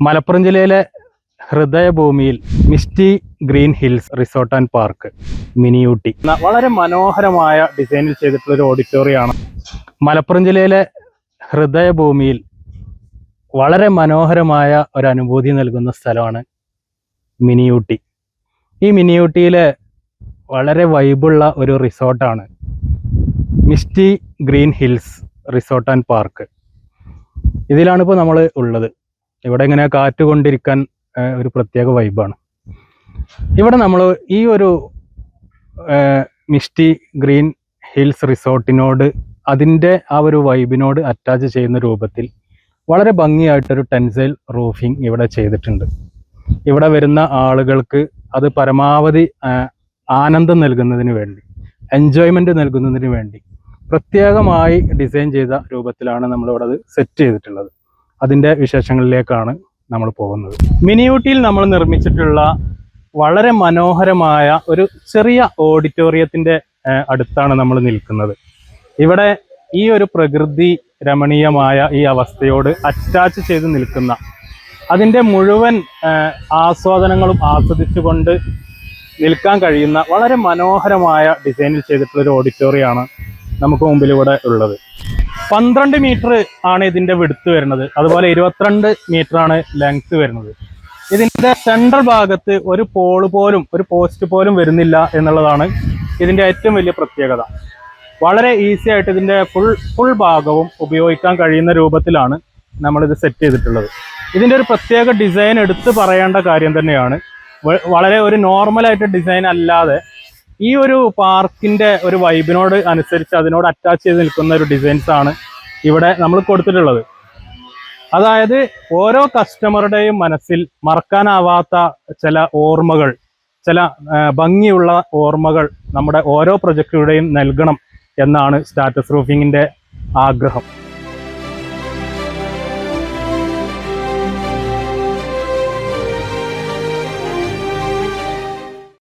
മലപ്പുറം ജില്ലയിലെ ഹൃദയഭൂമിയിൽ misty green hills resort and park മിനിയൂട്ടി വളരെ മനോഹരമായ ഡിസൈനിൽ ചെയ്തിട്ടുള്ള ഒരു ഓഡിറ്റോറിയമാണ്. മലപ്പുറം ജില്ലയിലെ ഹൃദയഭൂമിയിൽ വളരെ മനോഹരമായ ഒരു അനുഭൂതി നൽകുന്ന സ്ഥലമാണ് മിനിയൂട്ടി ഈ മിനിയൂട്ടിയിലെ വളരെ വൈബുള്ള ഒരു റിസോർട്ടാണ് misty green hills resort and park. ഇതിലാണിപ്പോൾ നമ്മൾ ഉള്ളത്. ഇവിടെ ഇങ്ങനെ കാറ്റ് കൊണ്ടിരിക്കാൻ ഒരു പ്രത്യേക വൈബാണ് ഇവിടെ നമ്മൾ ഈ ഒരു മിസ്റ്റി ഗ്രീൻ ഹിൽസ് റിസോർട്ടിനോട് അതിന്റെ ആ ഒരു വൈബിനോട് അറ്റാച്ച് ചെയ്യുന്ന രൂപത്തിൽ വളരെ ഭംഗിയായിട്ടൊരു ടെൻസൈൽ റൂഫിംഗ് ഇവിടെ ചെയ്തിട്ടുണ്ട്. ഇവിടെ വരുന്ന ആളുകൾക്ക് അത് പരമാവധി ആനന്ദം നൽകുന്നതിന് വേണ്ടി എൻജോയ്മെന്റ് നൽകുന്നതിന് വേണ്ടി പ്രത്യേകമായി ഡിസൈൻ ചെയ്ത രൂപത്തിലാണ് നമ്മളിവിടെ അത് സെറ്റ് ചെയ്തിട്ടുള്ളത്. അതിന്റെ വിശേഷങ്ങളിലേക്കാണ് നമ്മൾ പോകുന്നത്. മിനിയൂട്ടിയിൽ നമ്മൾ നിർമ്മിച്ചിട്ടുള്ള വളരെ മനോഹരമായ ഒരു ചെറിയ ഓഡിറ്റോറിയത്തിന്റെ അടുത്താണ് നമ്മൾ നിൽക്കുന്നത്. ഇവിടെ ഈ ഒരു പ്രകൃതി രമണീയമായ ഈ അവസ്ഥയോട് അറ്റാച്ച് ചെയ്ത് നിൽക്കുന്ന അതിന്റെ മുഴുവൻ ആസ്വാദനങ്ങളും ആസ്വദിച്ചുകൊണ്ട് നിൽക്കാൻ കഴിയുന്ന വളരെ മനോഹരമായ ഡിസൈനിൽ ചെയ്തിട്ടുള്ള ഒരു ഓഡിറ്റോറിയമാണ് നമുക്ക് മുമ്പിലൂടെ ഉള്ളത്. പന്ത്രണ്ട് മീറ്റർ ആണ് ഇതിന്റെ വിടുത്ത് വരുന്നത്. അതുപോലെ ഇരുപത്തിരണ്ട് മീറ്റർ ആണ് ലെങ്ത് വരുന്നത്. ഇതിന്റെ സെൻട്രൽ ഭാഗത്ത് ഒരു പോൾ പോലും ഒരു പോസ്റ്റ് പോലും വരുന്നില്ല എന്നുള്ളതാണ് ഇതിന്റെ ഏറ്റവും വലിയ പ്രത്യേകത. വളരെ ഈസി ആയിട്ട് ഇതിന്റെ ഫുൾ ഫുൾ ഭാഗവും ഉപയോഗിക്കാൻ കഴിയുന്ന രൂപത്തിലാണ് നമ്മളിത് സെറ്റ് ചെയ്തിട്ടുള്ളത്. ഇതിന്റെ ഒരു പ്രത്യേക ഡിസൈൻ എടുത്ത് പറയേണ്ട കാര്യം തന്നെയാണ്. വളരെ ഒരു നോർമലായിട്ട് ഡിസൈൻ അല്ലാതെ ഈ ഒരു പാർക്കിന്റെ ഒരു വൈബിനോട് അനുസരിച്ച് അതിനോട് അറ്റാച്ച് ചെയ്ത് നിൽക്കുന്ന ഒരു ഡിസൈൻസ് ആണ് ഇവിടെ നമ്മൾ കൊടുത്തിട്ടുള്ളത്. അതായത് ഓരോ കസ്റ്റമറുടെയും മനസ്സിൽ മറക്കാനാവാത്ത ചില ഓർമ്മകൾ ചില ഭംഗിയുള്ള ഓർമ്മകൾ നമ്മുടെ ഓരോ പ്രൊജക്റ്റുകളുടെയും നൽകണം എന്നാണ് സ്റ്റാറ്റസ് റൂഫിങ്ങിന്റെ ആഗ്രഹം.